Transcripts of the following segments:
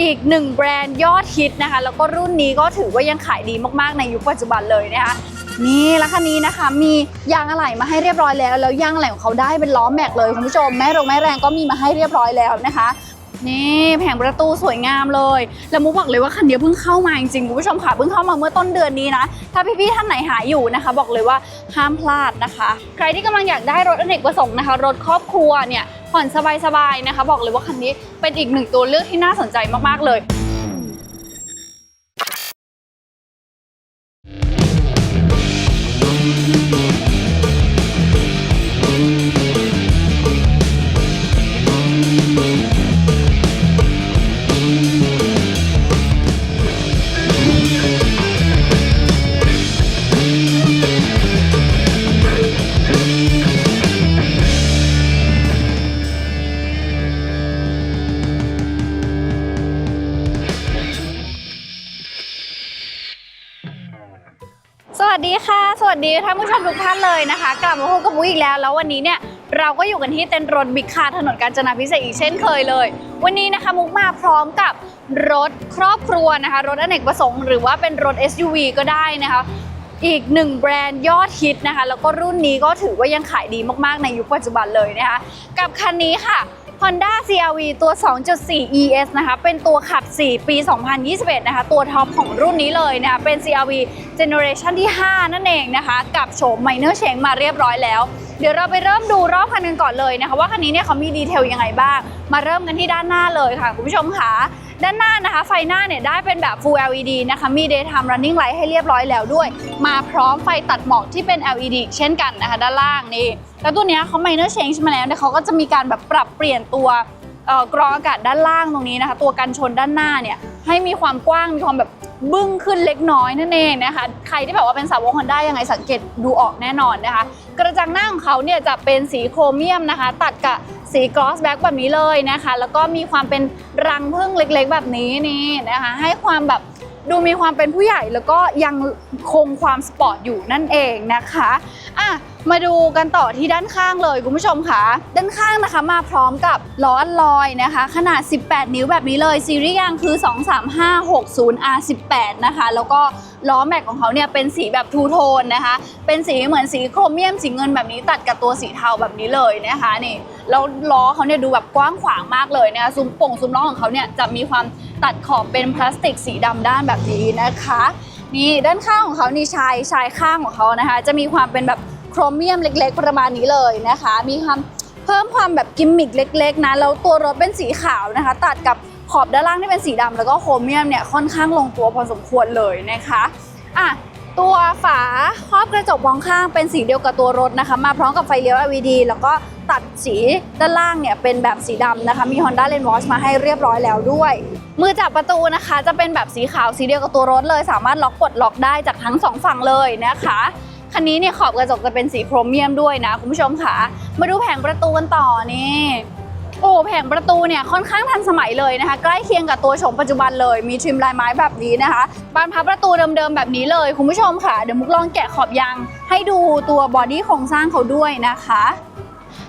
อีกหนึ่งแบรนด์ยอดฮิตนะคะ แล้วก็รุ่นนี้ก็ถือว่ายังขายดีมากๆในยุคปัจจุบันเลยนะคะนี่แล้วคันนี้นะคะมียางอะไหล่มาให้เรียบร้อยแล้ว แล้วยางอะไหล่ของเขาได้เป็นล้อแม็กเลยคุณผู้ชมแม่รงแม่แรงก็มีมาให้เรียบร้อยแล้วนะคะ นี่แผงประตูสวยงามเลย แล้วมุกบอกเลยว่าคันนี้เพิ่งเข้ามาจริงๆคุณผู้ชมค่ะเพิ่งเข้ามาเมื่อต้นเดือนนี้นะ ถ้าพี่ๆท่านไหนหาอยู่นะคะ บอกเลยว่าห้ามพลาดนะคะ ใครที่กำลังอยากได้รถอเนกประสงค์นะคะ รถครอบครัวเนี่ยผ่อนสบายๆนะคะ บอกเลยว่าคันนี้เป็นอีกหนึ่งตัวเลือกที่น่าสนใจมากๆเลย ท่านเลยนะคะ กลับมาพบกับมุ้อีกแล้ว แล้ววันนี้เนี่ยเราก็อยู่กันที่เต็นท์รถบิ๊กคาถนนกาญจนาพิเศษอีกเช่นเคยเลย วันนี้นะคะมุกมาพร้อมกับรถครอบครัวนะคะ รถอเนกประสงค์หรือว่าเป็นรถ SUV ก็ได้นะคะ อีกหนึ่งแบรนด์ยอดฮิตนะคะ แล้วก็รุ่นนี้ก็ถือว่ายังขายดีมากๆในยุคปัจจุบันเลยนะคะ กับคันนี้ค่ะ Honda CRV ตัว 2.4 ES นะคะ เป็นตัวขับ 4 ปี 2021 นะคะ ตัวท็อปของรุ่นนี้เลยนะคะ เป็น CRV Generation ที่ 5 นั่นเองนะคะ กับโฉม Minor Change มาเรียบร้อยแล้ว เดี๋ยวเราไปเริ่มดูรอบคันกันก่อนเลยนะคะ ว่าคันนี้เนี่ยเขามีดีเทลยังไงบ้าง มาเริ่มกันที่ด้านหน้าเลยค่ะ คุณผู้ชมค่ะ ด้านหน้านะคะ ไฟหน้าเนี่ยได้เป็นแบบ Full LED นะคะ มี Daytime Running Light ให้เรียบร้อยแล้วด้วย มาพร้อมไฟตัดหมอกที่เป็น LED เช่นกันนะคะ ด้านล่างนี่แล้วตัวนี้เขา minor change มาแล้วเนี่ยเขาก็จะมีการแบบปรับเปลี่ยนตัว กรองอากาศด้านล่างตรงนี้นะคะ ตัวกันชนด้านหน้าเนี่ยให้มีความกว้างมีความแบบบึ้งขึ้นเล็กน้อยนั่นเองนะคะ ใครที่แบบว่าเป็นสาวกฮอนด้ายังไงสังเกตดูออกแน่นอนนะคะ กระจังหน้าของเขาเนี่ยจะเป็นสีโครเมียมนะคะ ตัดกับสีกลอสแบ็กแบบนี้เลยนะคะ แล้วก็มีความเป็นรังผึ้งเล็กๆ แบบนี้นี่นะคะ ให้ความแบบ ดูมีความเป็นผู้ใหญ่แล้วก็ยังคงความสปอร์ตอยู่นั่นเองนะคะอะมาดูกันต่อที่ด้านข้างเลยคุณผู้ชมค่ะ ด้านข้างนะคะมาพร้อมกับล้ออัลลอยนะคะ ขนาด 18 นิ้วแบบนี้เลย ซีรีส์ยางคือ 23560 R18 นะคะ แล้วก็ล้อแม็กของเขาเนี่ยเป็นสีแบบทูโทนนะคะ เป็นสีเหมือนสีโครเมียมสีเงินแบบนี้ตัดกับตัวสีเทาแบบนี้เลยนะคะนี่ แล้วล้อเขาเนี่ยดูแบบกว้างขวางมากเลยนะคะซุ้มโป่งซุ้มล้อของเขาเนี่ยจะมีความตัดขอบเป็นพลาสติกสีดำด้านแบบนี้นะคะ นี่ด้านข้างของเขานี่ชายชายข้างของเขานะคะ จะมีความเป็นแบบโครเมียมเล็ก ๆ ประมาณนี้เลยนะคะ มีความเพิ่มความแบบกิมมิกเล็ก ๆนะแล้วตัวรถเป็นสีขาวนะคะ ตัดกับขอบด้านล่างที่เป็นสีดำแล้วก็โครเมียมเนี่ยค่อนข้างลงตัวพอสมควรเลยนะคะอะ ตัวฝาครอบกระจกมองข้างเป็นสีเดียวกับตัวรถนะคะ มาพร้อมกับไฟเลี้ยว LED แล้วก็ตัดสีด้านล่างเนี่ยเป็นแบบสีดำนะคะ มี Honda Lane Watch มาให้เรียบร้อยแล้วด้วย มือจับประตูนะคะ จะเป็นแบบสีขาวสีเดียวกับตัวรถเลย สามารถล็อกกดล็อกได้จากทั้งสองฝั่งเลยนะคะคันนี้เนี่ยขอบกระจกจะเป็นสีโครเมียมด้วยนะคุณผู้ชมค่ะ มาดูแผงประตูกันต่อนี่ โอ้แผงประตูเนี่ยค่อนข้างทันสมัยเลยนะคะ ใกล้เคียงกับตัวโฉมปัจจุบันเลย มีทริมลายไม้แบบนี้นะคะบานพับประตูเดิมๆแบบนี้เลย คุณผู้ชมค่ะ เดี๋ยวมุกลองแกะขอบยางให้ดูตัวบอดี้โครงสร้างเขาด้วยนะคะ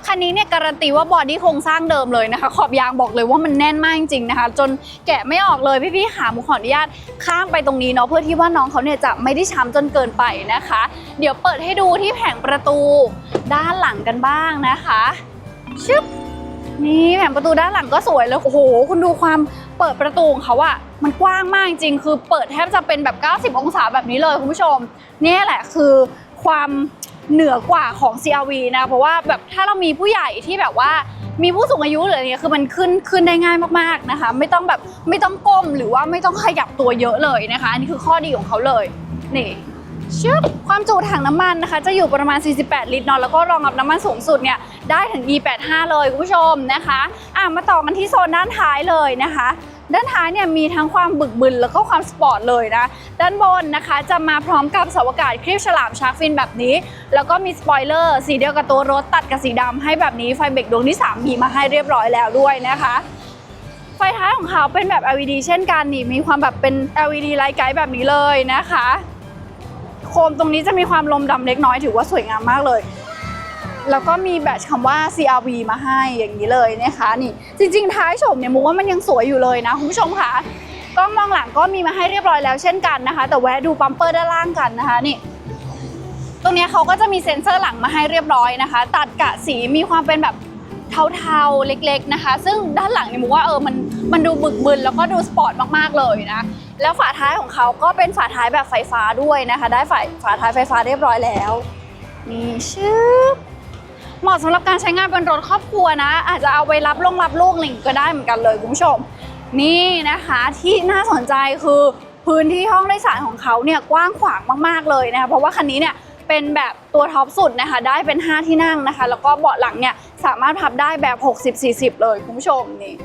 คันนี้เนี่ยการันตีว่าบอดี้โครงสร้างเดิมเลยนะคะ ขอบยางบอกเลยว่ามันแน่นมากจริงๆนะคะ จนแกะไม่ออกเลยพี่ๆหามุกขออนุญาตข้ามไปตรงนี้เนาะเพื่อที่ว่าน้องเขาเนี่ยจะไม่ได้ช้ำจนเกินไปนะคะ เดี๋ยวเปิดให้ดูที่แผงประตูด้านหลังกันบ้างนะคะชึบ นี่แผงประตูด้านหลังก็สวยเลยโอ้โห คุณดูความเปิดประตูของเขาอะมันกว้างมากจริงคือเปิดแทบจะเป็นแบบ 90 องศาแบบนี้เลยคุณผู้ชมนี่แหละคือความเหนือกว่าของ CRV นะ เพราะว่าแบบถ้าเรามีผู้ใหญ่ที่แบบว่ามีผู้สูงอายุหรืออะไรเงี้ยคือมันขึ้นขึ้นได้ง่ายมากๆนะคะ ไม่ต้องแบบไม่ต้องก้มหรือว่าไม่ต้องขยับตัวเยอะเลยนะคะ อันนี้คือข้อดีของเขาเลยนี่ชึบความจุถังน้ำมันนะคะ จะอยู่ประมาณ 48 ลิตรเนาะแล้วก็รองรับน้ำมันสูงสุดเนี่ย ได้ถึง E85 เลยคุณผู้ชมนะคะอะมาต่อกันที่โซนด้านท้ายเลยนะคะด้านท้ายเนี่ยมีทั้งความบึกบึนแล้วก็ความสปอร์ตเลยนะ ด้านบนนะคะจะมาพร้อมกับเสาอากาศครีบฉลามชาร์กฟินแบบนี้ แล้วก็มีสปอยเลอร์สีเดียวกับตัวรถตัดกับสีดำให้แบบนี้ไฟเบรกดวงที่ 3 มีมาให้เรียบร้อยแล้วด้วยนะคะ ไฟท้ายของเขาเป็นแบบ LED เช่นกันนี่มีความแบบเป็น LED ไลท์ไกด์แบบนี้เลยนะคะ โคมตรงนี้จะมีความลมดำเล็กน้อยถือว่าสวยงามมากเลย แล้วก็มีแบตคำว่า CRV มาให้อย่างนี้เลยนะคะนี่จริง ๆ ท้ายโฉมเนี่ยมุกว่ามันยังสวยอยู่เลยนะคุณผู้ชมค่ะกล้องมองหลังก็มีมาให้เรียบร้อยแล้วเช่นกันนะคะ แต่แวะดูบัมเปอร์ด้านล่างกันนะคะนี่ตรงนี้เขาก็จะมีเซ็นเซอร์หลังมาให้เรียบร้อยนะคะ ตัดกะสีมีความเป็นแบบเทาๆเล็กๆนะคะ ซึ่งด้านหลังเนี่ยมุกว่าเออมันมันดูบึกบึนแล้วก็ดูสปอร์ตมากๆเลยนะแล้วฝาท้ายของเขาก็เป็นฝาท้ายแบบไฟฟ้าด้วยนะคะ ได้ฝาฝาท้ายไฟฟ้าเรียบร้อยแล้วนี่ชืบ เหมาะสำหรับการใช้งานเป็นรถครอบครัวนะ อาจจะเอาไปรับลงรับลูกหลิงก็ได้เหมือนกันเลยคุณผู้ชม นี่นะคะที่น่าสนใจคือพื้นที่ห้องโดยสารของเขาเนี่ยกว้างขวางมากๆเลยนะคะเพราะว่าคันนี้เนี่ยเป็นแบบตัวท็อปสุดนะคะได้เป็น 5 ที่นั่งนะคะ แล้วก็เบาะหลังเนี่ยสามารถพับได้แบบ 60-40 เลยคุณผู้ชมนี่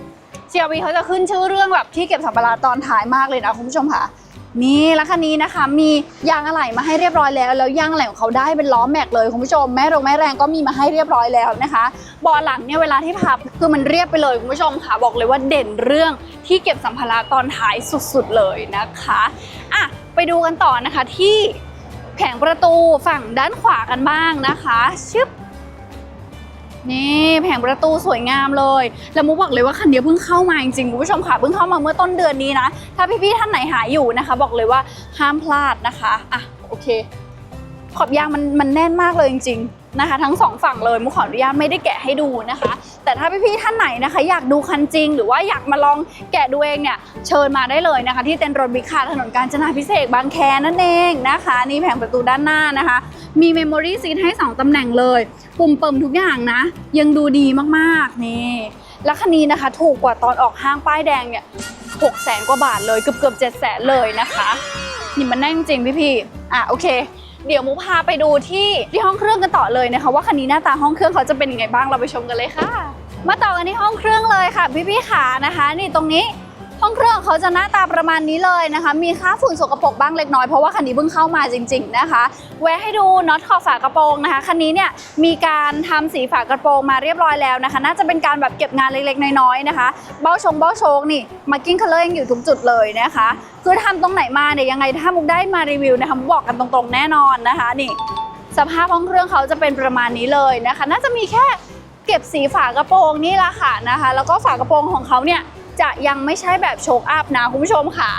CRV เขาจะขึ้นชื่อเรื่องแบบที่เก็บสัมภาระตอนท้ายมากเลยนะคุณผู้ชมค่ะ นี่แล้วคันนี้นะคะมียางอะไหล่มาให้เรียบร้อยแล้ว แล้วยางอะไหล่ของเขาได้เป็นล้อแม็กเลยคุณผู้ชมแม่รงแม่แรงก็มีมาให้เรียบร้อยแล้วนะคะบาะหลังเนี่ยเวลาที่พับคือมันเรียบไปเลยคุณผู้ชมค่ะบอกเลยว่าเด่นเรื่องที่เก็บสัมภาระตอนท้ายสุดๆเลยนะคะอะไปดูกันต่อนะคะที่แผงประตูฝั่งด้านขวากันบ้างนะคะชึบ นี่แผงประตูสวยงามเลย แล้วมุกบอกเลยว่าคันนี้เพิ่งเข้ามาจริงๆคุณผู้ชมค่ะเพิ่งเข้ามาเมื่อต้นเดือนนี้นะ ถ้าพี่ๆท่านไหนหาอยู่นะคะ บอกเลยว่าห้ามพลาดนะคะอะโอเค ขอบยางมันมันแน่นมากเลยจริงๆนะคะ ทั้งสองฝั่งเลยมุขออนุญาตไม่ได้แกะให้ดูนะคะ แต่ถ้าพี่ๆท่านไหนนะคะ อยากดูคันจริง หรือว่าอยากมาลองแกะดูเองเนี่ยเชิญมาได้เลยนะคะ ที่เต็นท์รถบิ๊กคาถนนกาญจนาพิเศษบางแคนั่นเองนะคะ นี่แผงประตูด้านหน้านะคะ มีเมมโมรี่ซีทให้ 2 ตำแหน่งเลย ปุ่มเปิมทุกอย่างนะ ยังดูดีมากๆนี่แล้วคันนี้นะคะ ถูกกว่าตอนออกห้างป้ายแดงเนี่ยหกแสนกว่าบาทเลยเกือบเกือบเจ็ดแสนเลยนะคะนี่มันแน่นจริงพี่พี่ๆอะโอเค เดี๋ยวมุกพาไปดูที่ที่ห้องเครื่องกันต่อเลยนะคะ ว่าคันนี้หน้าตาห้องเครื่องเขาจะเป็นยังไงบ้างเราไปชมกันเลยค่ะ มาต่อกันที่ห้องเครื่องเลยค่ะพี่พี่ๆขานะคะ นี่ตรงนี้ ห้องเครื่องเขาจะหน้าตาประมาณนี้เลยนะคะ มีค่าฝุ่นสกปรกบ้างเล็กน้อยเพราะว่าคันนี้เพิ่งเข้ามาจริง ๆนะคะ แวะให้ดูน็อตขอบฝากระโปรงนะคะคันนี้เนี่ยมีการทำสีฝากระโปรงมาเรียบร้อยแล้วนะคะ น่าจะเป็นการแบบเก็บงานเล็กๆน้อยๆนะคะ เบ้าชงเบ้าโชงนี่มากิ้งคัลเลอร์ยังอยู่ทุกจุดเลยนะคะคือทำตรงไหนมาเนี่ยยังไงถ้ามุกได้มารีวิวนะคะมุกบอกกันตรงๆแน่นอนนะคะนี่สภาพห้องเครื่องเขาจะเป็นประมาณนี้เลยนะคะ น่าจะมีแค่เก็บสีฝากระโปรงนี่ละค่ะนะคะ แล้วก็ฝากระโปรงของเขาเนี่ย จะยังไม่ใช่แบบโชคอัพนะคุณผู้ชมค่ะ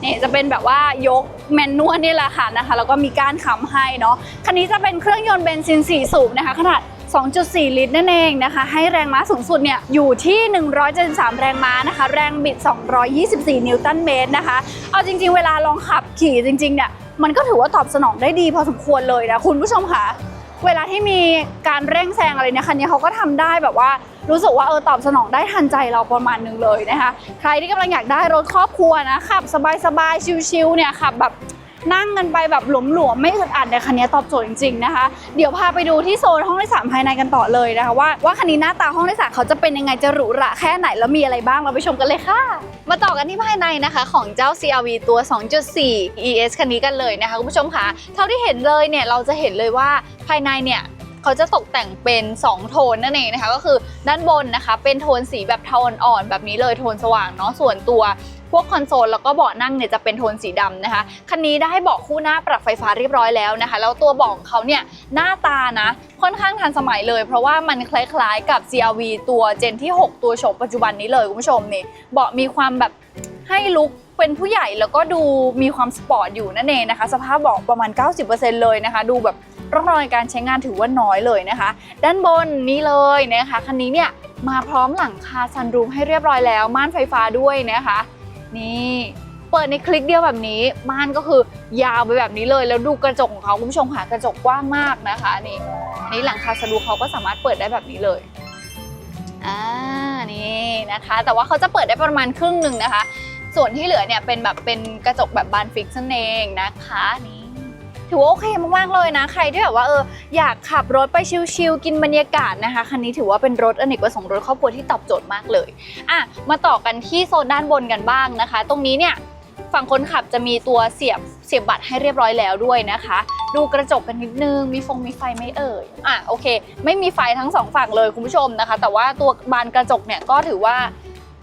เนี่ยจะเป็นแบบว่ายกแมนนวลนี่แหละค่ะนะคะ แล้วก็มีก้านค้ำให้เนาะคันนี้จะเป็นเครื่องยนต์เบนซิน 4 สูบนะคะ ขนาด 2.4 ลิตรนั่นเองนะคะ ให้แรงม้าสูงสุดเนี่ยอยู่ที่ 173 แรงม้านะคะ แรงบิด 224 นิวตันเมตรนะคะ เอาจริง ๆ เวลาลองขับขี่จริงๆเนี่ยมันก็ถือว่าตอบสนองได้ดีพอสมควรเลยนะคุณผู้ชมค่ะ เวลาที่มีการเร่งแซงอะไรเนี่ยคันนี้เขาก็ทำได้แบบว่ารู้สึกว่าเออตอบสนองได้ทันใจเราประมาณนึงเลยนะคะ ใครที่กำลังอยากได้รถครอบครัวนะขับสบายๆชิลๆเนี่ยขับแบบ นั่งกันไปแบบหลวมๆไม่อึดอัดเนี่ยคันนี้ตอบโจทย์จริงๆนะคะ เดี๋ยวพาไปดูที่โซนห้องโดยสารภายในกันต่อเลยนะคะว่าว่าคันนี้หน้าตาห้องโดยสารเขาจะเป็นยังไงจะหรูหราแค่ไหนแล้วมีอะไรบ้างเราไปชมกันเลยค่ะ มาต่อกันที่ภายในนะคะ ของเจ้า CRV ตัว 2.4 ES คันนี้กันเลยนะคะคุณผู้ชมค่ะเท่าที่เห็นเลยเนี่ยเราจะเห็นเลยว่าภายในเนี่ยเขาจะตกแต่งเป็น 2 โทนนั่นเองนะคะ ก็คือด้านบนนะคะ เป็นโทนสีแบบเทาอ่อนๆแบบนี้เลยโทนสว่างเนาะส่วนตัว วกคอนโซลแล้วก็เบาะนั่งเนี่ยจะเป็นโทนสีดำนะคะ คันนี้ได้เบาะคู่หน้าปรับไฟฟ้าเรียบร้อยแล้วนะคะ แล้วตัวเบาะของเขาเนี่ยหน้าตานะค่อนข้างทันสมัยเลย เพราะว่ามันคล้ายๆกับ CRV ตัวเจนที่ 6 ตัวโฉมปัจจุบันนี้เลยคุณผู้ชมนี่เบาะมีความแบบให้ลุคเป็นผู้ใหญ่แล้วก็ดูมีความสปอร์ตอยู่นั่นเองนะคะ สภาพเบาะประมาณ 90%เลยนะคะ ดูแบบร่องรอยการใช้งานถือว่าน้อยเลยนะคะ ด้านบนนี้เลยนะคะคันนี้เนี่ยมาพร้อมหลังคาซันรูฟให้เรียบร้อยแล้วม่านไฟฟ้าด้วยนะคะ นี่เปิดในคลิกเดียวแบบนี้ม่านก็คือยาวไปแบบนี้เลย แล้วดูกระจกของเขาคุณผู้ชมค่ะกระจกกว้างมากนะคะนี่นี่หลังคาสะดูเขาก็สามารถเปิดได้แบบนี้เลยอ่านี่นะคะ แต่ว่าเขาจะเปิดได้ประมาณครึ่งหนึ่งนะคะ ส่วนที่เหลือเนี่ยเป็นแบบเป็นกระจกแบบบานฟิกซ์นั่นเองนะคะนี่ ถือว่าโอเคมากๆเลยนะ ใครที่แบบว่าเอออยากขับรถไปชิลๆกินบรรยากาศนะคะคันนี้ถือว่าเป็นรถอเนกประสงค์รถครอบครัวที่ตอบโจทย์มากเลยอะมาต่อกันที่โซนด้านบนกันบ้างนะคะ ตรงนี้เนี่ยฝั่งคนขับจะมีตัวเสียบเสียบบัตรให้เรียบร้อยแล้วด้วยนะคะ ดูกระจกกันนิดนึง มีฟงมีไฟไหม่เอ่ยอะโอเค ไม่มีไฟทั้งสองฝั่งเลยคุณผู้ชมนะคะ แต่ว่าตัวบานกระจกเนี่ยก็ถือว่า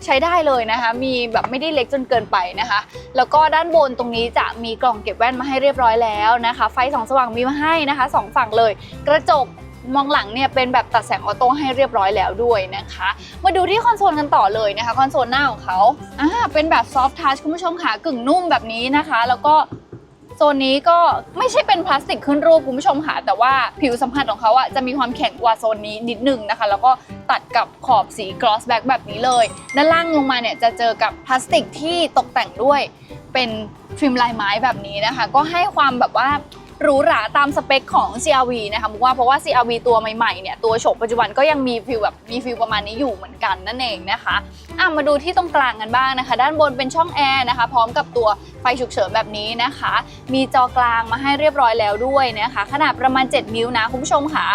ใช้ได้เลยนะคะ มีแบบไม่ได้เล็กจนเกินไปนะคะ แล้วก็ด้านบนตรงนี้จะมีกล่องเก็บแว่นมาให้เรียบร้อยแล้วนะคะ ไฟสองสว่างมีมาให้นะคะสองฝั่งเลย กระจกมองหลังเนี่ยเป็นแบบตัดแสงออโต้ให้เรียบร้อยแล้วด้วยนะคะ มาดูที่คอนโซลกันต่อเลยนะคะ คอนโซลหน้าของเขาอ่าเป็นแบบซอฟท์ทัชคุณผู้ชมค่ะกึ่งนุ่มแบบนี้นะคะ แล้วก็ ซนนี้ก็ไม่ใช่เป็นพลาสติกขึ้นรูปคุณผู้ชมค่ะแต่ว่าผิวสัมผัสของเขาอะจะมีความแข็งกว่าโซนนี้นิดนึงนะคะ แล้วก็ตัดกับขอบสีกลอสแบ็กแบบนี้เลย ด้านล่างลงมาเนี่ยจะเจอกับพลาสติกที่ตกแต่งด้วยเป็นฟิล์มลายไม้แบบนี้นะคะ ก็ให้ความแบบว่า หรูหราตามสเปคของ CRV นะคะมุกว่าเพราะว่า CRV ตัวใหม่ๆเนี่ยตัวโฉบปัจจุบันก็ยังมีฟิลแบบมีฟิลประมาณนี้อยู่เหมือนกันนั่นเองนะคะอะมาดูที่ตรงกลางกันบ้างนะคะ ด้านบนเป็นช่องแอร์นะคะ พร้อมกับตัวไฟฉุกเฉินแบบนี้นะคะ มีจอกลางมาให้เรียบร้อยแล้วด้วยนะคะ ขนาดประมาณ 7 นิ้วนะคุณผู้ชมค่ะ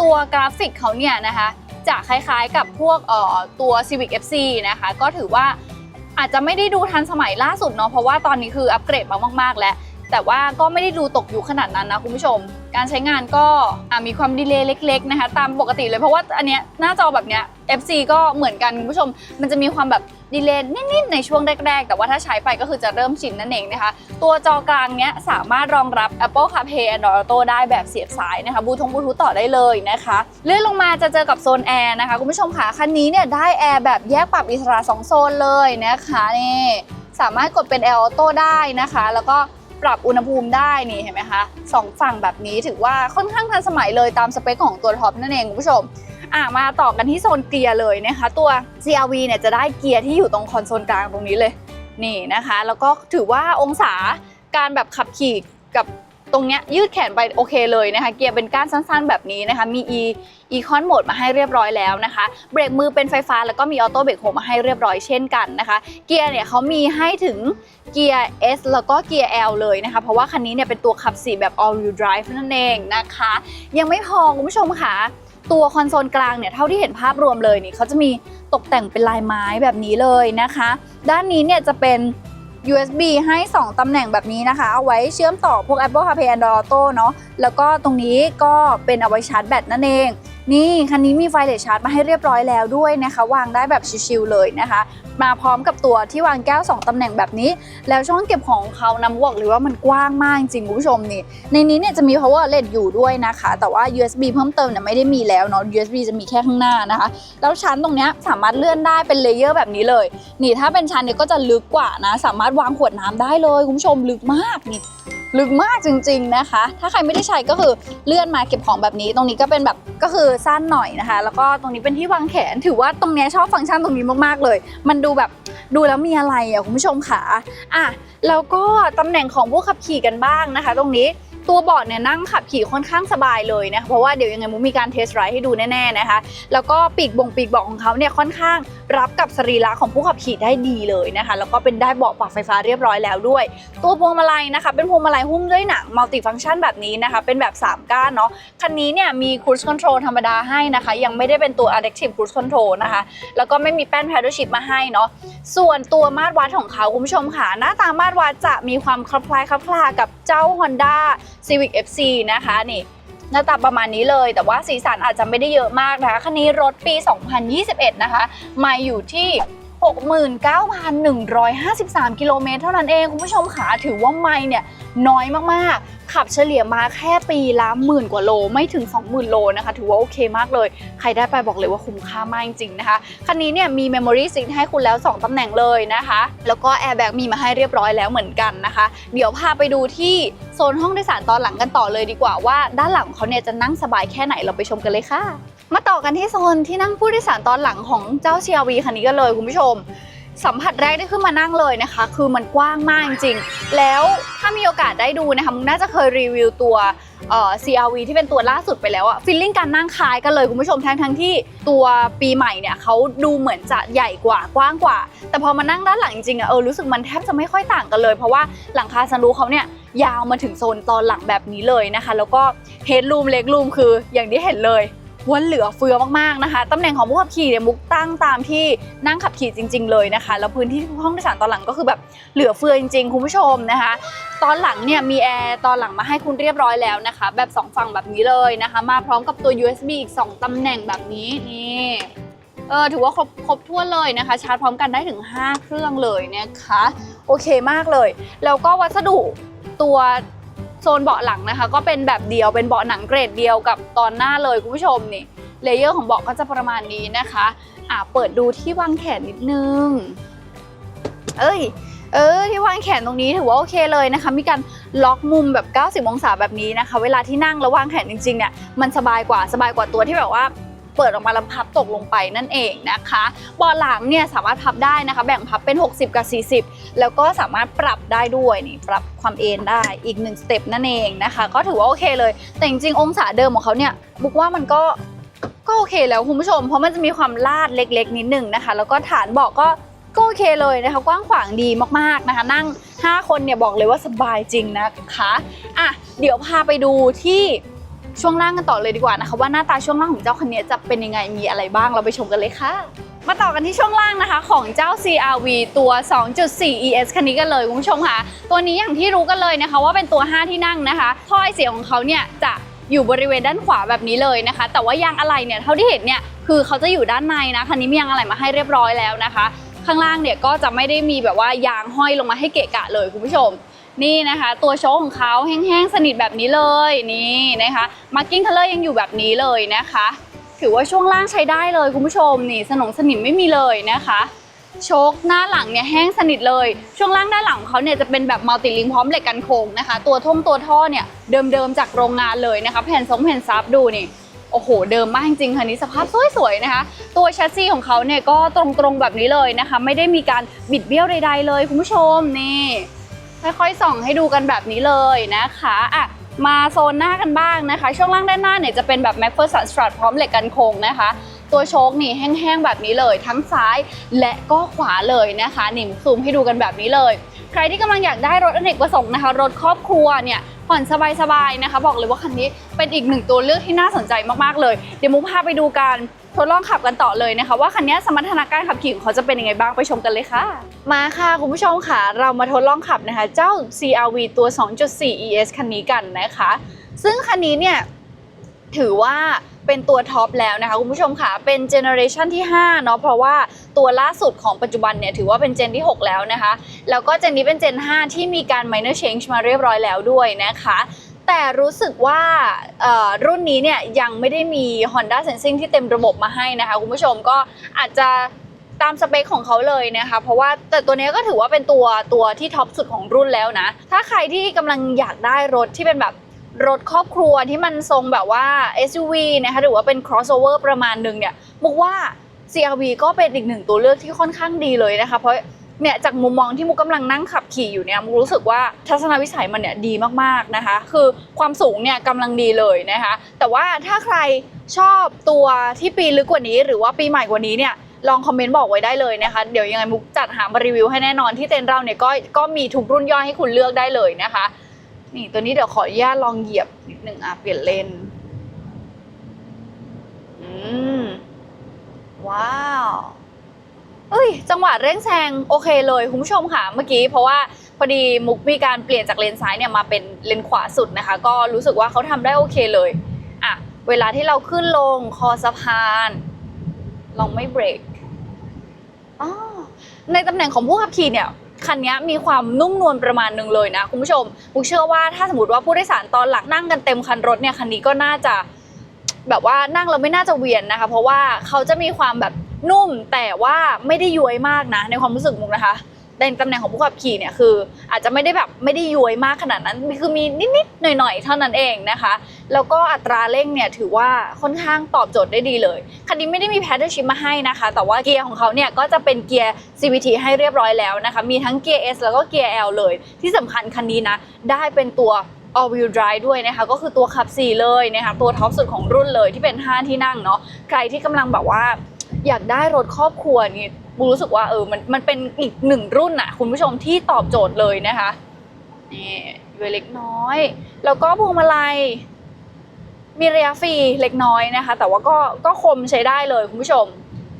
ตัวกราฟิกเขาเนี่ยนะคะจะคล้ายๆกับพวกเอ่อตัว Civic FC นะคะ ก็ถือว่าอาจจะไม่ได้ดูทันสมัยล่าสุดเนาะเพราะว่าตอนนี้คืออัปเกรดมามาก ๆ แล้ว แต่ว่าก็ไม่ได้ดูตกยุคขนาดนั้นนะคุณผู้ชม การใช้งานก็มีความดีเลย์เล็ก ๆ นะคะ ตามปกติเลยเพราะว่าอันเนี้ยหน้าจอแบบเนี้ย FC ก็เหมือนกันคุณผู้ชม มันจะมีความแบบดีเลย์นิดๆในช่วงแรก ๆ แต่ว่าถ้าใช้ไปก็คือจะเริ่มชินนั่นเองนะคะ ตัวจอกลางเนี้ยสามารถรองรับ Apple CarPlay Android Auto ได้แบบเสียบสายนะคะบลูทงบลูทูธต่อได้เลยนะคะเลื่อนลงมาจะเจอกับโซนแอร์นะคะคุณผู้ชมค่ะคันนี้เนี่ยได้แอร์แบบแยกปรับอิสระ2โซนเลยนะคะนี่สามารถกดเป็น Air Auto ได้นะคะ แล้วก็ ปรับอุณหภูมิได้นี่เห็นไหมคะสองฝั่งแบบนี้ถือว่าค่อนข้างทันสมัยเลยตามสเปคของตัวท็อปนั่นเองคุณผู้ชมอะมาต่อกันที่โซนเกียร์เลยนะคะ ตัว CRV เนี่ยจะได้เกียร์ที่อยู่ตรงคอนโซลกลางตรงนี้เลยนี่นะคะ แล้วก็ถือว่าองศาการแบบขับขี่กับ ตรงเนี้ยยืดแขนไปโอเคเลยนะคะ เกียร์เป็นก้านสั้นๆ แบบนี้นะคะ มี e econ mode มาให้เรียบร้อยแล้วนะคะ เบรกมือเป็นไฟฟ้าแล้วก็มีออโต้เบรกโฮมาให้เรียบร้อยเช่นกันนะคะ เกียร์เนี่ยเขามีให้ถึงเกียร์ S แล้วก็เกียร์ L เลยนะคะ เพราะว่าคันนี้เนี่ยเป็นตัวขับสี่แบบ all wheel drive นั่นเองนะคะ ยังไม่พอคุณผู้ชมค่ะตัวคอนโซลกลางเนี่ยเท่าที่เห็นภาพรวมเลยนี่เขาจะมีตกแต่งเป็นลายไม้แบบนี้เลยนะคะ ด้านนี้เนี่ยจะเป็น USB ให้ 2 ตำแหน่งแบบนี้นะคะ เอาไว้เชื่อมต่อพวก Apple CarPlay Android Auto เนาะแล้วก็ตรงนี้ก็เป็นเอาไว้ชาร์จแบตนั่นเอง นี่คันนี้มีไฟเลสชาร์จมาให้เรียบร้อยแล้วด้วยนะคะ วางได้แบบชิวๆเลยนะคะ มาพร้อมกับตัวที่วางแก้ว 2 ตำแหน่งแบบนี้ แล้วช่องเก็บของเขานำบอกเลยว่ามันกว้างมากจริงคุณผู้ชมนี่ ในนี้เนี่ยจะมี power outlet อยู่ด้วยนะคะ แต่ว่า USB เพิ่มเติมเนี่ยไม่ได้มีแล้วเนาะ USB จะมีแค่ข้างหน้านะคะ แล้วชั้นตรงนี้สามารถเลื่อนได้เป็นเลเยอร์แบบนี้เลย นี่ถ้าเป็นชั้นเนี่ยก็จะลึกกว่านะ สามารถวางขวดน้ำได้เลยคุณผู้ชมลึกมากนี่ ลึกมากจริง ๆนะคะ ถ้าใครไม่ได้ใช้ก็คือเลื่อนมาเก็บของแบบนี้ ตรงนี้ก็เป็นแบบก็คือสั้นหน่อยนะคะ แล้วก็ตรงนี้เป็นที่วางแขน ถือว่าตรงเนี้ยชอบฟังก์ชันตรงนี้มากๆเลย มันดูแบบดูแล้วมีอะไรอะคุณผู้ชมค่ะอะแล้วก็ตำแหน่งของผู้ขับขี่กันบ้างนะคะ ตรงนี้ ตัวเบาะเนี่ยนั่งขับขี่ค่อนข้างสบายเลยนะคะเพราะว่าเดี๋ยวยังไงมุกมีการเทสไรด์ให้ดูแน่ๆนะคะ แล้วก็ปีกบ่งปีกเบาะของเขาเนี่ยค่อนข้างรับกับสรีระของผู้ขับขี่ได้ดีเลยนะคะ แล้วก็เป็นได้เบาะปรับไฟฟ้าเรียบร้อยแล้วด้วย ตัวพวงมาลัยนะคะ เป็นพวงมาลัยหุ้มด้วยหนังมัลติฟังก์ชันแบบนี้นะคะ เป็นแบบ 3 ก้านเนาะคันนี้เนี่ยมี cruise control ธรรมดาให้นะคะ ยังไม่ได้เป็นตัว adaptive cruise control นะคะ แล้วก็ไม่มีแป้น paddle shift มาให้เนาะส่วนตัวมาตรวัดของเขาคุณผู้ชมค่ะหน้าตามาตรวัดจะมีความคล้ายคล้ายกับเจ้า Honda Civic FC นะคะนี่หน้าตาประมาณนี้เลย แต่ว่าสีสันอาจจะไม่ได้เยอะมากนะคะคันนี้รถปี 2021 นะคะ มาอยู่ที่ 69,153 กิโลเมตรเท่านั้นเอง คุณผู้ชมขาถือว่าไม่เนี่ยน้อยมาก ขับเฉลี่ยมาแค่ปีละหมื่นกว่าโลไม่ถึง 20,000 โลนะคะ ถือว่าโอเคมากเลย ใครได้ไปบอกเลยว่าคุ้มค่ามากจริงๆนะคะคันนี้เนี่ยมี Memory Seat ให้คุณแล้ว 2 ตำแหน่งเลยนะคะ แล้วก็ Airbag มีมาให้เรียบร้อยแล้วเหมือนกันนะคะ เดี๋ยวพาไปดูที่โซนห้องโดยสารตอนหลังกันต่อเลยดีกว่าว่าด้านหลังเขาเนี่ยจะนั่งสบายแค่ไหนเราไปชมกันเลยค่ะ มาต่อกันที่โซนที่นั่งผู้โดยสารตอนหลังของเจ้า CRV คันนี้กันเลยคุณผู้ชม สัมผัสแรกได้ขึ้นมานั่งเลยนะคะ คือมันกว้างมากจริงๆ แล้วถ้ามีโอกาสได้ดูนะคะมึงน่าจะเคยรีวิวตัวเอ่อ CRV ที่เป็นตัวล่าสุดไปแล้วอะฟีลลิ่งการนั่งคล้ายกันเลยคุณผู้ชมทั้งทั้งที่ตัวปีใหม่เนี่ยเขาดูเหมือนจะใหญ่กว่ากว้างกว่า แต่พอมานั่งด้านหลังจริงอะเออรู้สึกมันแทบจะไม่ค่อยต่างกันเลย เพราะว่าหลังคาซันรูเขาเนี่ยยาวมาถึงโซนตอนหลังแบบนี้เลยนะคะ แล้วก็เฮดรูมเล็กรูมคืออย่างที่เห็นเลย วันเหลือเฟือมากๆนะคะตำแหน่งของผู้ขับขี่เนี่ยมุกตั้งตามที่นั่งขับขี่จริง ๆ เลยนะคะแล้วพื้นที่ห้องโดยสารตอนหลังก็คือแบบเหลือเฟือจริง ๆ คุณผู้ชมนะคะ ตอนหลังเนี่ยมีแอร์ตอนหลังมาให้คุณเรียบร้อยแล้วนะคะ แบบ 2 ฝั่งแบบนี้เลยนะคะ มาพร้อมกับตัว USB อีก 2 ตำแหน่งแบบนี้นี่เออถือว่าครบครบทั่วเลยนะคะ ชาร์จพร้อมกันได้ถึง 5 เครื่องเลยนะคะ โอเคมากเลย แล้วก็วัสดุตัว โซนเบาะหลังนะคะ ก็เป็นแบบเดียวเป็นเบาะหนังเกรดเดียวกับตอนหน้าเลยคุณผู้ชมนี่เลเยอร์ของเบาะก็จะประมาณนี้นะคะอะเปิดดูที่วางแขนนิดนึง เอ้ยเออที่วางแขนตรงนี้ถือว่าโอเคเลยนะคะ มีการล็อกมุมแบบ 90 องศาแบบนี้นะคะ เวลาที่นั่งแล้ววางแขนจริงๆเนี่ยมันสบายกว่าสบายกว่าตัวที่แบบว่า เปิดออกมาแล้วพับตกลงไปนั่นเองนะคะเบาะหลังเนี่ยสามารถพับได้นะคะ แบ่งพับเป็น 60 กับ 40 แล้วก็สามารถปรับได้ด้วยนี่ปรับความเอนได้อีกหนึ่งสเต็ปนั่นเองนะคะ ก็ถือว่าโอเคเลย แต่จริงๆองศาเดิมของเขาเนี่ยบุกว่ามันก็ก็โอเคแล้วคุณผู้ชม เพราะมันจะมีความลาดเล็กๆ นิดหนึ่งนะคะ แล้วก็ฐานเบาะก็ก็โอเคเลยนะคะกว้างขวางดีมากๆนะคะ นั่ง 5 คนเนี่ยบอกเลยว่าสบายจริงนะคะอะเดี๋ยวพาไปดูที่ ช่วงล่างกันต่อเลยดีกว่านะคะว่าหน้าตาช่วงล่างของเจ้าคันนี้จะเป็นยังไงมีอะไรบ้างเราไปชมกันเลยค่ะมาต่อกันที่ช่วงล่างนะคะ ของเจ้า CRV ตัว 2.4 ES คันนี้กันเลยคุณผู้ชมค่ะ ตัวนี้อย่างที่รู้กันเลยนะคะ ว่าเป็นตัว 5 ที่นั่งนะคะท่อไอเสียของเขาเนี่ยจะอยู่บริเวณด้านขวาแบบนี้เลยนะคะ แต่ว่ายางอะไหล่เนี่ยเท่าที่เห็นเนี่ยคือเขาจะอยู่ด้านในนะคันนี้มียางอะไหล่มาให้เรียบร้อยแล้วนะคะ ข้างล่างเนี่ยก็จะไม่ได้มีแบบว่ายางห้อยลงมาให้เกะกะเลยคุณผู้ชม นี่นะคะ ตัวโชว์ของเขาแห้งๆ สนิทแบบนี้เลยนี่นะคะมาร์กิ้งคัลเลอร์ยังอยู่แบบนี้เลยนะคะ ถือว่าช่วงล่างใช้ได้เลยคุณผู้ชมนี่สนงสนิมไม่มีเลยนะคะโชคหน้าหลังเนี่ยแห้งสนิทเลย ช่วงล่างด้านหลังของเขาเนี่ยจะเป็นแบบมัลติลิงพร้อมเหล็กกันโค้งนะคะ ตัวท่งตัวท่อเนี่ยเดิมๆจากโรงงานเลยนะคะ แผ่นสงแผ่นซับดูนี่โอ้โห เดิมมากจริงๆคันนี้สภาพสวยๆนะคะ ตัวแชสซีของเขาเนี่ยก็ตรงๆแบบนี้เลยนะคะ ไม่ได้มีการบิดเบี้ยวใด ๆ เลยคุณผู้ชมนี่ ค่อยๆส่องให้ดูกันแบบนี้เลยนะคะอะมาโซนหน้ากันบ้างนะคะ ช่วงล่างด้านหน้าเนี่ยจะเป็นแบบ MacPherson Strut พร้อมเหล็กกันโค้งนะคะ ตัวโชคนี่แห้งๆแบบนี้เลย ทั้งซ้ายและก็ขวาเลยนะคะนี่ซูมให้ดูกันแบบนี้เลย ใครที่กำลังอยากได้รถอเนกประสงค์นะคะ รถครอบครัวเนี่ย ผ่อนสบายๆนะคะ บอกเลยว่าคันนี้เป็นอีกหนึ่งตัวเลือกที่น่าสนใจมากๆเลย เดี๋ยวมุกพาไปดูการทดลองขับกันต่อเลยนะคะ ว่าคันนี้สมรรถนะการขับขี่ของเขาจะเป็นยังไงบ้างไปชมกันเลยค่ะ มาค่ะ คุณผู้ชมค่ะ เรามาทดลองขับนะคะ เจ้า CRV ตัว 2.4 ES คันนี้กันนะคะ ซึ่งคันนี้เนี่ยถือว่า เป็นตัวท็อปแล้วนะคะคุณผู้ชมค่ะเป็นเจเนอเรชันที่5เนาะเพราะว่าตัวล่าสุดของปัจจุบันเนี่ยถือว่าเป็นเจนที่ 6 แล้วนะคะ แล้วก็เจนนี้เป็นเจน 5 ที่มีการ minor change มาเรียบร้อยแล้วด้วยนะคะแต่รู้สึกว่ารุ่นนี้เนี่ยยังไม่ได้มี Honda Sensing ที่เต็มระบบมาให้นะคะคุณผู้ชมก็อาจจะตามสเปคของเขาเลยนะคะเพราะว่าแต่ตัวนี้ก็ถือว่าเป็นตัวตัวที่ท็อปสุดของรุ่นแล้วนะ ถ้าใครที่กำลังอยากได้รถที่เป็นแบบ รถครอบครัวที่มันทรงแบบว่า SUV นะคะหรือว่าเป็น crossover ประมาณหนึ่งเนี่ยมุกว่า CRV ก็เป็นอีกหนึ่งตัวเลือกที่ค่อนข้างดีเลยนะคะ เพราะเนี่ยจากมุมมองที่มุกกำลังนั่งขับขี่อยู่เนี่ยมุกรู้สึกว่าทัศนวิสัยมันเนี่ยดีมากๆนะคะ คือความสูงเนี่ยกำลังดีเลยนะคะ แต่ว่าถ้าใครชอบตัวที่ปีลึกกว่านี้ หรือว่าปีใหม่กว่านี้เนี่ยลองคอมเมนต์บอกไว้ได้เลยนะคะ เดี๋ยวยังไงมุกจัดหามารีวิวให้แน่นอนที่เต็นเราเนี่ยก็ก็มีทุกรุ่นย่อยให้คุณเลือกได้เลยนะคะ นี่ตัวนี้เดี๋ยวขออนุญาตลองเหยียบนิดหนึ่งอะเปลี่ยนเลนอืมว้าวเอ้ย จังหวะเร่งแซงโอเคเลยคุณผู้ชมค่ะเมื่อกี้เพราะว่าพอดีมุกมีการเปลี่ยนจากเลนซ้ายเนี่ยมาเป็นเลนขวาสุดนะคะ ก็รู้สึกว่าเขาทำได้โอเคเลยอะเวลาที่เราขึ้นลงคอสะพานลองไม่เบรกอ๋อในตำแหน่งของผู้ขับขี่เนี่ย คันนี้มีความนุ่มนวลประมาณหนึ่งเลยนะคุณผู้ชมมุกเชื่อว่าถ้าสมมติว่าผู้โดยสารตอนหลังนั่งกันเต็มคันรถเนี่ยคันนี้ก็น่าจะแบบว่านั่งเราไม่น่าจะเวียนนะคะ เพราะว่าเขาจะมีความแบบนุ่มแต่ว่าไม่ได้ย้วยมากนะ ในความรู้สึกมุกนะคะ ในตำแหน่งของผู้ขับขี่เนี่ยคือ อาจจะไม่ได้แบบไม่ได้ย้วยมากขนาดนั้นคือมีนิดๆหน่อยๆเท่านั้นเองนะคะ แล้วก็อัตราเร่งเนี่ยถือว่าค่อนข้างตอบโจทย์ได้ดีเลยคันนี้ไม่ได้มีแพดเดิลชิพมาให้นะคะ แต่ว่าเกียร์ของเขาเนี่ยก็จะเป็นเกียร์ CVT ให้เรียบร้อยแล้วนะคะ มีทั้งเกียร์ S แล้วก็เกียร์ L เลย ที่สำคัญคันนี้นะได้เป็นตัว all wheel drive ด้วยนะคะ ก็คือตัวขับ 4 เลยนะคะ ตัวท็อปสุดของรุ่นเลยที่เป็น 5 ที่นั่งเนาะใครที่กำลังแบบว่า อยากได้รถครอบครัวนี่บูรู้สึกว่าเออมันมันเป็นอีกหนึ่งรุ่นอะคุณผู้ชมที่ตอบโจทย์เลยนะคะนี่อยู่เล็กน้อย แล้วก็พวงมาลัยมีระยะฟรีเล็กน้อยนะคะ แต่ว่าก็ก็คมใช้ได้เลยคุณผู้ชม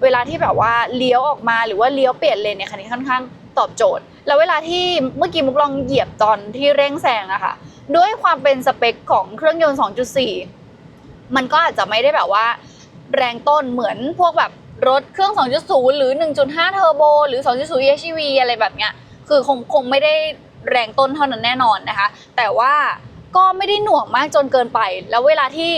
เวลาที่แบบว่าเลี้ยวออกมาหรือว่าเลี้ยวเปลี่ยนเลนเนี่ยคันนี้ค่อนข้างตอบโจทย์ แล้วเวลาที่เมื่อกี้มุกลองเหยียบตอนที่เร่งแซงอะค่ะ ด้วยความเป็นสเปคของเครื่องยนต์ 2.4 มันก็อาจจะไม่ได้แบบว่าแรงต้นเหมือนพวกแบบ รถเครื่อง 2.0 หรือ 1.5 เทอร์โบ หรือ 2.0 EHEV อะไรแบบเนี้ย คือคงคงไม่ได้แรงต้นเท่านั้นแน่นอนนะคะ แต่ว่าก็ไม่ได้หน่วงมากจนเกินไป แล้วเวลาที่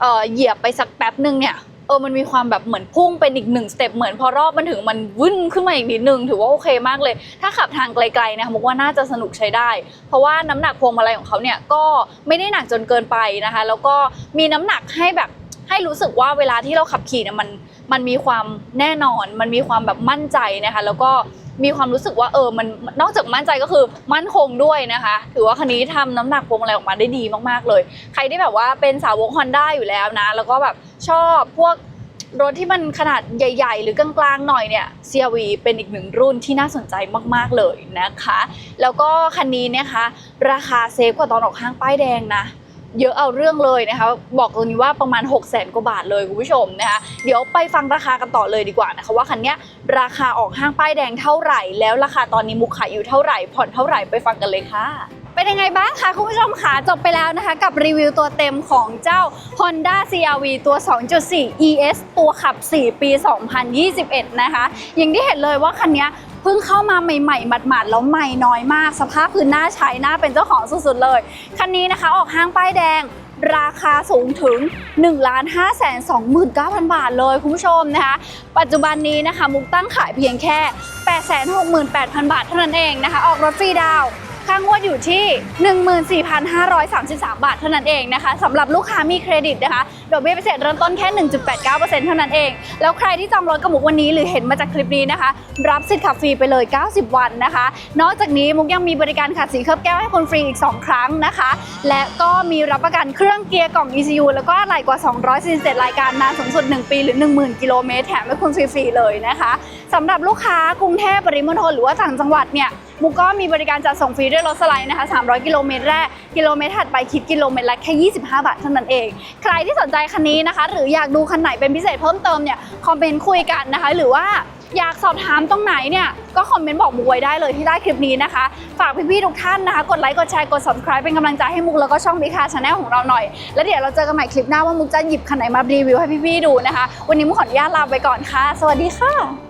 เอ่อเหยียบไปสักแป๊บหนึ่งเนี่ย เออ มันมีความแบบเหมือนพุ่งเป็นอีกหนึ่งสเต็ป เหมือนพอรอบมันถึงมันวึ่นขึ้นมาอีกนิดนึง ถือว่าโอเคมากเลย ถ้าขับทางไกลๆนะคะมุกว่าน่าจะสนุกใช้ได้ เพราะว่าน้ำหนักพวงมาลัยของเขาเนี่ยก็ไม่ได้หนักจนเกินไปนะคะ แล้วก็มีน้ำหนักให้แบบ ให้รู้สึกว่าเวลาที่เราขับขี่เนี่ยมันมันมีความแน่นอน มันมีความแบบมั่นใจนะคะแล้วก็มีความรู้สึกว่าเออมันนอกจากมั่นใจก็คือมั่นคงด้วยนะคะ ถือว่าคันนี้ทำน้ำหนักพวงมาลัยออกมาได้ดีมากๆเลย ใครที่แบบว่าเป็นสาวกฮอนด้าอยู่แล้วนะ แล้วก็แบบชอบพวกรถที่มันขนาดใหญ่ ๆ หรือกลางๆหน่อยเนี่ย CRV เป็นอีกหนึ่งรุ่นที่น่าสนใจมากๆเลยนะคะ แล้วก็คันนี้นะคะ ราคาเซฟกว่าตอนออกห้างป้ายแดงนะ เยอะเอาเรื่องเลยนะคะ บอกตรงนี้ว่าประมาณ 6 0แสนกว่าบาทเลยคุณผู้ชมนะคะ เดี๋ยวไปฟังราคากันต่อเลยดีกว่านะคะ ว่าคันนี้ราคาออกห้างป้ายแดงเท่าไหร่ แล้วราคาตอนนี้มุกขายอยู่เท่าไหร่ผ่อนเท่าไหร่ไปฟังกันเลยค่ะ เป็นยังไงบ้างคะคุณผู้ชมคะจบไปแล้วนะคะกับรีวิวตัวเต็มของเจ้า Honda CRV ตัว 2.4 ES ตัวขับ 4 ปี 2021 นะคะ อย่างที่เห็นเลยว่าคันนี้เพิ่งเข้ามาใหม่ๆหมาดๆแล้วใหม่น้อยมาก สภาพคือน่าใช้หน่าเป็นเจ้าของสุดๆเลย คันนี้นะคะออกห้างป้ายแดงราคาสูงถึง 1 5 2 9 0 0 0 บาทเลยคุณผู้ชมนะคะ ปัจจุบันนี้นะคะ มุกตั้งขายเพียงแค่ 868,000 บาทเท่านั้นเองนะคะ ออกรถฟรีดาว ค่างวดอยู่ที่ 14,533 บาทเท่านั้นเองนะคะสำหรับลูกค้ามีเครดิตนะคะดอกเบี้ยพิเศษเริ่มต้นแค่ 1.89%เท่านั้นเอง แล้วใครที่จองรถกับมุกวันนี้หรือเห็นมาจากคลิปนี้นะคะ รับสิทธิ์ขับฟรีไปเลย 90 วันนะคะ นอกจากนี้มุกยังมีบริการขัดสีเคลือบแก้วให้คุณฟรีอีก 2 ครั้งนะคะ และก็มีรับประกันเครื่องเกียร์กล่อง ECU แล้วก็อะไหล่กว่า 247 รายการนานสูงสุด 1 ปีหรือ 10,000 กิโลเมตรแถมให้คุณฟรีๆเลยนะคะ สำหรับลูกค้ากรุงเทพปริมณฑลหรือว่าต่างจังหวัดเนี่ยมุกก็มีบริการจัดส่งฟรีด้วยรถสไลด์นะคะ 300 กิโลเมตรแรก กิโลเมตรถัดไปคิดกิโลเมตรละแค่ 25 บาทเท่านั้นเอง ใครที่สนใจคันนี้นะคะ หรืออยากดูคันไหนเป็นพิเศษเพิ่มเติมเนี่ย คอมเมนต์คุยกันนะคะ หรือว่าอยากสอบถามตรงไหนเนี่ย ก็คอมเมนต์บอกมุกไว้ได้เลยที่ใต้คลิปนี้นะคะ ฝากพี่ๆทุกท่านนะคะ กดไลค์ กดแชร์ กด subscribe เป็นกำลังใจให้มุกแล้วก็ช่องพิคาชาแนลของเราหน่อย แล้วเดี๋ยวเราเจอกันใหม่คลิปหน้าว่ามุกจะหยิบคันไหนมารีวิวให้พี่ๆดูนะคะ วันนี้มุกขออนุญาตลาไปก่อนค่ะ สวัสดีค่ะ